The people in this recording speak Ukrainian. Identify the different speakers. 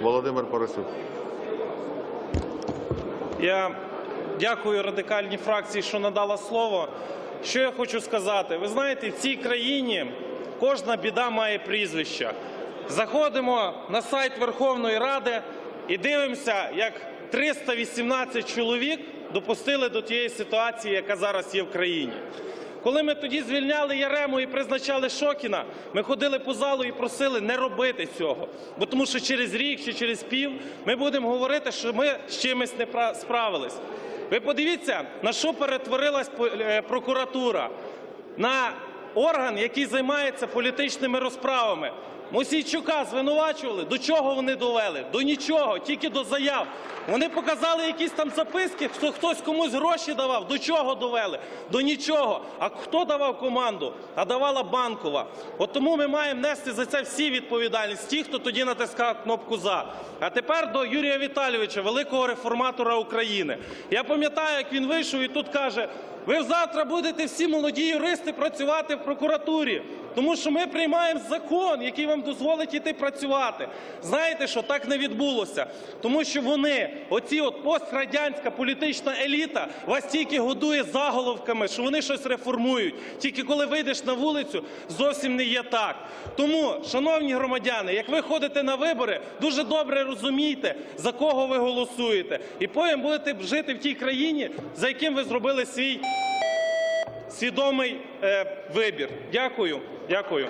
Speaker 1: Володимир Парасюк.
Speaker 2: Я дякую радикальній фракції, що надала слово. Що я хочу сказати? Ви знаєте, в цій країні кожна біда має прізвище. Заходимо на сайт Верховної Ради і дивимося, як 318 чоловік допустили до тієї ситуації, яка зараз є в країні. Коли ми тоді звільняли Ярему і призначали Шокіна, ми ходили по залу і просили не робити цього. Бо тому що через рік чи через пів ми будемо говорити, що ми з чимось не пра- справились. Ви подивіться, на що перетворилась е, прокуратура. На орган, який займається політичними розправами. Мосійчука звинувачували. До чого вони довели? До нічого, тільки до заяв. Вони показали якісь там записки, хто хтось комусь гроші давав. До чого довели? До нічого. А хто давав команду? А давала банкова. От тому ми маємо нести за це всі відповідальність. Ті, хто тоді натискав кнопку за. А тепер до Юрія Віталійовича, великого реформатора України. Я пам'ятаю, як він вийшов і тут каже: ви завтра будете всі молоді юристи працювати в прокуратурі. Тому що ми приймаємо закон, який вам дозволить іти працювати. Знаєте, що так не відбулося? Тому що вони, оці от пострадянська політична еліта, вас тільки годує заголовками, що вони щось реформують. Тільки коли вийдеш на вулицю, зовсім не є так. Тому, шановні громадяни, як ви ходите на вибори, дуже добре розумійте, за кого ви голосуєте, і потім будете жити в тій країні, за яким ви зробили свій свідомий е, вибір. Дякую. Дякую.